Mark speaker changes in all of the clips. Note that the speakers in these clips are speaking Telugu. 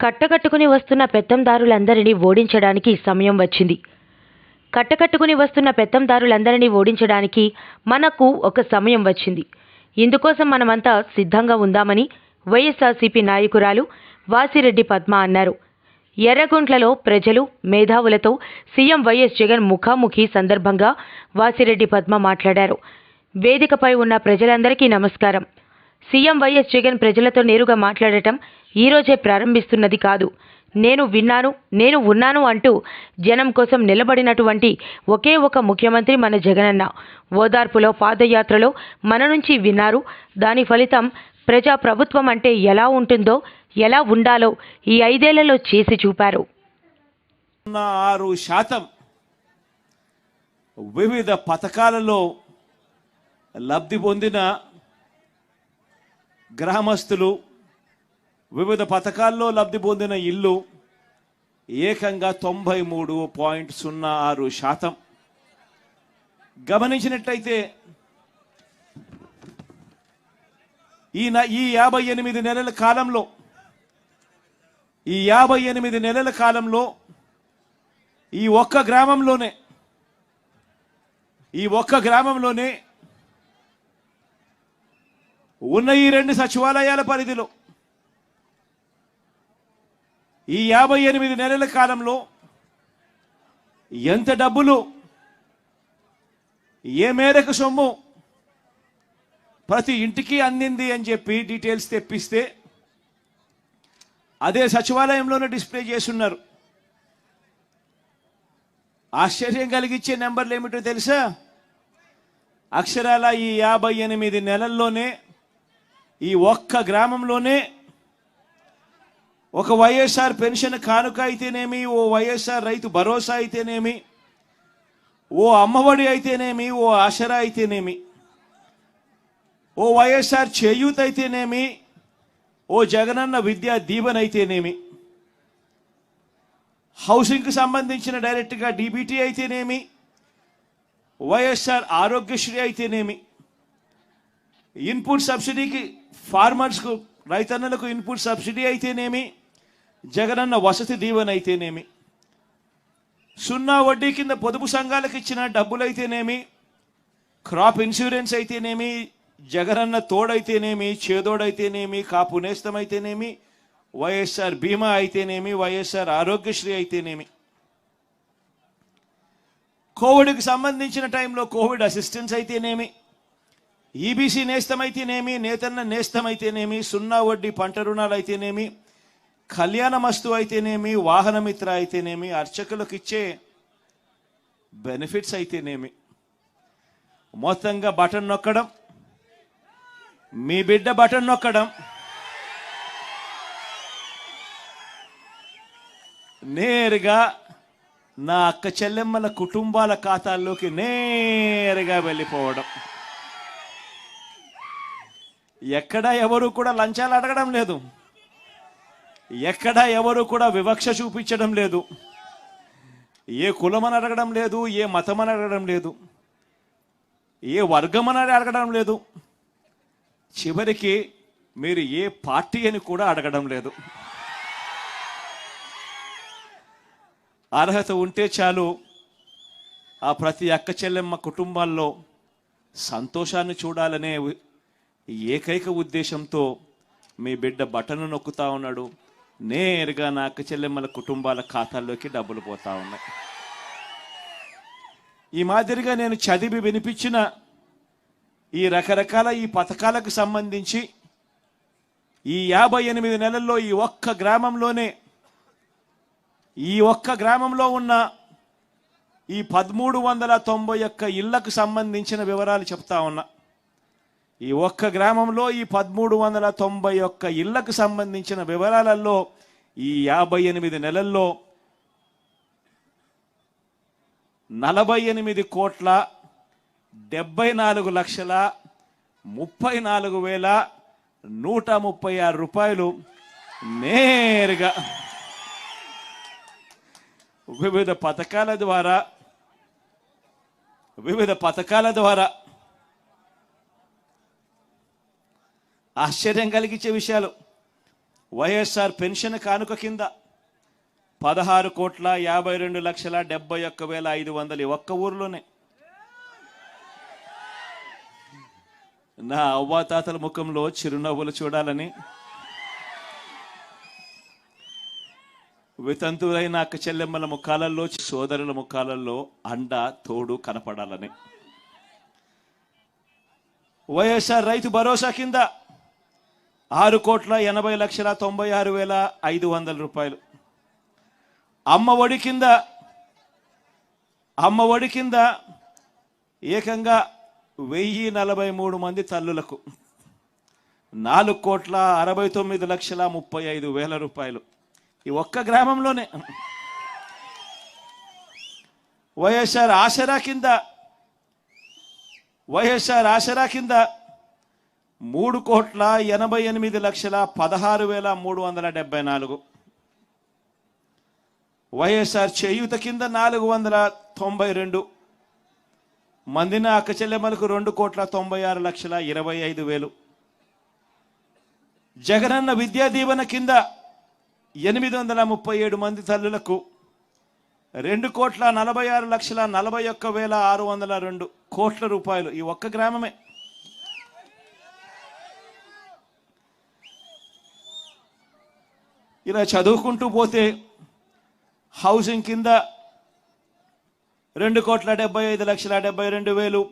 Speaker 1: కట్టకట్టుకుని వస్తున్న పెత్తందారులందరినీ ఓడించడానికి సమయం వచ్చింది. కట్టకట్టుకుని వస్తున్న పెత్తందారులందరినీ ఓడించడానికి మనకు ఒక సమయం వచ్చింది. ఇందుకోసం మనమంతా సిద్ధంగా ఉందామని వైఎస్ఆర్సీపీ నాయకురాలు వాసిరెడ్డి పద్మ అన్నారు. ఎర్రగుంట్లలో ప్రజలు మేధావులతో సీఎం వైఎస్ జగన్ ముఖాముఖి సందర్భంగా వాసిరెడ్డి పద్మ మాట్లాడారు. వేదికపై ఉన్న ప్రజలందరికీ నమస్కారం. సీఎం వైఎస్ జగన్ ప్రజలతో నేరుగా మాట్లాడటం ఈరోజే ప్రారంభిస్తున్నది కాదు. నేను విన్నాను నేను ఉన్నాను అంటూ జనం కోసం నిలబడినటువంటి ఒకే ఒక ముఖ్యమంత్రి మన జగనన్న. ఓదార్పులో పాదయాత్రలో మన నుంచి విన్నారు. దాని ఫలితం ప్రజా ప్రభుత్వం అంటే ఎలా ఉంటుందో ఎలా ఉండాలో ఈ ఐదేళ్ళలో చేసి చూపారు.
Speaker 2: ఆరు శాతం వివిధ పథకాలలో లబ్ధి పొందిన గ్రామస్తులు వివిధ పథకాల్లో లబ్ధి పొందిన ఇల్లు ఏకంగా తొంభై మూడు పాయింట్ సున్నా ఆరు శాతం. గమనించినట్లయితే ఈ న- ఈ యాభై ఎనిమిది నెలల కాలంలో ఈ యాభై ఎనిమిది నెలల కాలంలో ఈ ఒక్క గ్రామంలోనే ఈ ఒక్క గ్రామంలోనే ఉన్న ఈ రెండు సచివాలయాల పరిధిలో ఈ యాభై ఎనిమిది నెలల కాలంలో ఎంత డబ్బులు ఏ మేరకు సొమ్ము ప్రతి ఇంటికి అందింది అని చెప్పి డీటెయిల్స్ తెప్పిస్తే అదే సచివాలయంలోనే డిస్ప్లే చేస్తున్నారు. ఆశ్చర్యం కలిగించే నెంబర్లు ఏమిటో తెలుసా? అక్షరాల ఈ యాభై ఎనిమిది నెలల్లోనే ఈ ఒక్క గ్రామంలోనే ఒక వైఎస్ఆర్ పెన్షన్ కానుక అయితేనేమి ఓ వైఎస్ఆర్ రైతు భరోసా అయితేనేమి ఓ అమ్మఒడి అయితేనేమి ఓ ఆసరా అయితేనేమి ఓ వైఎస్ఆర్ చేయూత్ అయితేనేమి ఓ జగనన్న విద్యా దీవెన అయితేనేమి హౌసింగ్కి సంబంధించిన డైరెక్ట్గా డీబీటీ అయితేనేమి వైఎస్ఆర్ ఆరోగ్యశ్రీ అయితేనేమి ఇన్పుట్ సబ్సిడీకి ఫార్మర్స్కు రైతన్నలకు ఇన్పుట్ సబ్సిడీ అయితేనేమి జగనన్న వసతి దీవెన అయితేనేమి సున్నా వడ్డీ కింద పొదుపు సంఘాలకు ఇచ్చిన డబ్బులైతేనేమి? క్రాప్ ఇన్సూరెన్స్ అయితేనేమి? జగనన్న తోడైతేనేమి? చేదోడైతేనేమి? కాపు నేస్తం అయితేనేమి వైఎస్ఆర్ బీమా అయితేనేమి? వైఎస్ఆర్ ఆరోగ్యశ్రీ అయితేనేమి? కోవిడ్కి సంబంధించిన టైంలో కోవిడ్ అసిస్టెన్స్ అయితేనేమి? ఈబీసీ నేస్తం అయితేనేమి నేతన్న నేస్తం అయితేనేమి సున్నా వడ్డీ పంట రుణాలు అయితేనేమి కళ్యాణమస్తు అయితేనేమి వాహనమిత్ర అయితేనేమి అర్చకులకు ఇచ్చే బెనిఫిట్స్ అయితేనేమి. మొత్తంగా బటన్ నొక్కడం మీ బిడ్డ బటన్ నొక్కడం నేరుగా నా అక్క చెల్లెమ్మల కుటుంబాల ఖాతాల్లోకి నేరుగా వెళ్ళిపోవడం. ఎక్కడ ఎవరు కూడా లంచాలు అడగడం లేదు. ఎక్కడ ఎవరు కూడా వివక్ష చూపించడం లేదు. ఏ కులమని అడగడం లేదు ఏ మతమని అడగడం లేదు ఏ వర్గం అని అడగడం లేదు. చివరికి మీరు ఏ పార్టీ అని కూడా అడగడం లేదు. అర్హత ఉంటే చాలు ఆ ప్రతి అక్క చెల్లెమ్మ కుటుంబాల్లో సంతోషాన్ని చూడాలనే ఏకైక ఉద్దేశంతో మీ బిడ్డ బటను నొక్కుతా ఉన్నాడు. నేరుగా నా అక్క చెల్లెమ్మల కుటుంబాల ఖాతాల్లోకి డబ్బులు పోతా ఉన్నాయి. ఈ మాదిరిగా నేను చదివి వినిపించిన ఈ రకరకాల ఈ పథకాలకు సంబంధించి ఈ యాభై ఎనిమిది నెలల్లో ఈ ఒక్క గ్రామంలోనే ఈ ఒక్క గ్రామంలో ఉన్న ఈ పదమూడు వందల తొంభై ఒక్క ఇళ్ళకు సంబంధించిన వివరాలు చెప్తా ఉన్నా. ఈ ఒక్క గ్రామంలో ఈ పదమూడు వందల తొంభై ఒక్క ఇళ్ళకు సంబంధించిన వివరాలలో ఈ యాభై ఎనిమిది నెలల్లో నలభై ఎనిమిది కోట్ల డెబ్బై నాలుగు లక్షల ముప్పై నాలుగు వేల నూట ముప్పై ఆరు రూపాయలు నేరుగా వివిధ పథకాల ద్వారా వివిధ పథకాల ద్వారా ఆశ్చర్యం కలిగించే విషయాలు. వైఎస్ఆర్ పెన్షన్ కానుక కింద పదహారు కోట్ల యాభై రెండు లక్షల డెబ్బై ఒక్క వేల ఐదు వందలు ఒక్క ఊరిలోనే. నా అవ్వాతాతల ముఖంలో చిరునవ్వులు చూడాలని. వితంతువులైన అక్క చెల్లెమ్మల ముఖాలలో సోదరుల ముఖాలలో అండ తోడు కనపడాలని. వైఎస్ఆర్ రైతు భరోసా కింద ఆరు కోట్ల ఎనభై లక్షల తొంభై ఆరు వేల ఐదు వందల రూపాయలు. అమ్మ ఒడి కింద అమ్మ ఒడి కింద ఏకంగా వెయ్యి నలభై మూడు మంది తల్లులకు నాలుగు కోట్ల అరవై తొమ్మిది లక్షల ముప్పై ఐదు వేల రూపాయలు. ఈ ఒక్క గ్రామంలోనే వైఎస్ఆర్ ఆసరా కింద వైఎస్ఆర్ ఆసరా కింద మూడు కోట్ల ఎనభై ఎనిమిది లక్షల పదహారు వేల మూడు వందల డెబ్బై నాలుగు. వైఎస్ఆర్ చేయూత కింద నాలుగు వందల తొంభై రెండు. మందిన అక్కచెల్లెమ్మలకు రెండు కోట్ల తొంభై ఆరు లక్షల ఇరవై ఐదు వేలు. జగనన్న విద్యా దీవెన కింద ఎనిమిది వందల ముప్పై ఏడు మంది తల్లులకు రెండు కోట్ల నలభై ఆరు లక్షల నలభై ఒక్క వేల ఆరు వందల రెండు కోట్ల రూపాయలు ఈ ఒక్క గ్రామమే. ఇలా చదువుకుంటూ పోతే హౌసింగ్ కింద రెండు కోట్ల డెబ్బై ఐదు లక్షల డెబ్బై రెండు వేలు.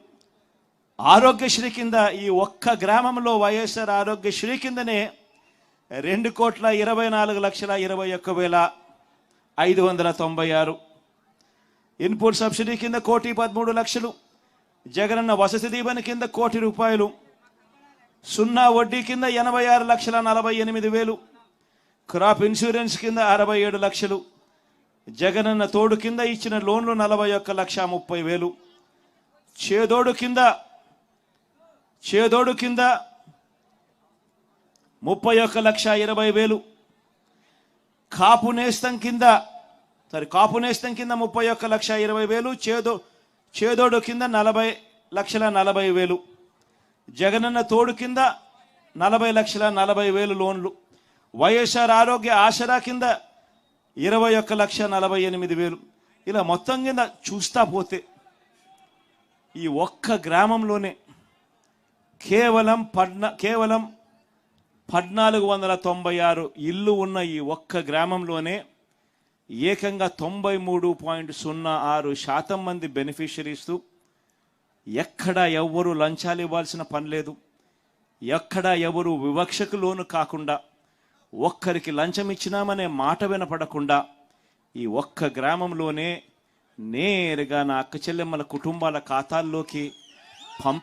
Speaker 2: ఆరోగ్యశ్రీ కింద ఈ ఒక్క గ్రామంలో వైఎస్ఆర్ ఆరోగ్యశ్రీ కిందనే రెండు కోట్ల ఇరవై నాలుగు లక్షల ఇరవై ఒక్క వేల ఐదు వందల తొంభై ఆరు. ఇన్పుట్ సబ్సిడీ కింద కోటి పదమూడు లక్షలు. జగనన్న వసతి దీవెన కింద కోటి రూపాయలు. సున్నా వడ్డీ కింద ఎనభై ఆరు లక్షల నలభై ఎనిమిది వేలు. క్రాప్ ఇన్సూరెన్స్ కింద అరవై ఏడు లక్షలు జగనన్న తోడు కింద ఇచ్చిన లోన్లు నలభై ఒక్క లక్ష ముప్పై వేలు చేదోడు కింద చేదోడు కింద ముప్పై ఒక్క లక్ష ఇరవై వేలు కాపు నేస్తం కింద సారీ కాపు నేస్తం కింద ముప్పై ఒక్క లక్ష ఇరవై వేలు చేదో చేదోడు కింద నలభై లక్షల నలభై వేలు జగనన్న తోడు కింద నలభై లక్షల నలభై వేలు లోన్లు. వైఎస్ఆర్ ఆరోగ్య ఆసరా కింద ఇరవై ఒక్క లక్ష నలభై ఎనిమిది వేలు. ఇలా మొత్తం కింద చూస్తా పోతే ఈ ఒక్క గ్రామంలోనే కేవలం పద్నా కేవలం పద్నాలుగు వందల తొంభై ఆరు ఇల్లు ఉన్న ఈ ఒక్క గ్రామంలోనే ఏకంగా తొంభై మూడు పాయింట్ సున్నా ఆరు శాతం మంది బెనిఫిషరీస్తూ ఎక్కడ ఎవ్వరు లంచాలు ఇవ్వాల్సిన పని లేదు. ఎక్కడ ఎవరు వివక్షకు లోను కాకుండా ఒక్కరికి లంచం ఇచ్చినామనే మాట వినపడకుండా ఈ ఒక్క గ్రామంలోనే నేరుగా నా అక్క చెల్లెమ్మల కుటుంబాల ఖాతాల్లోకి పంప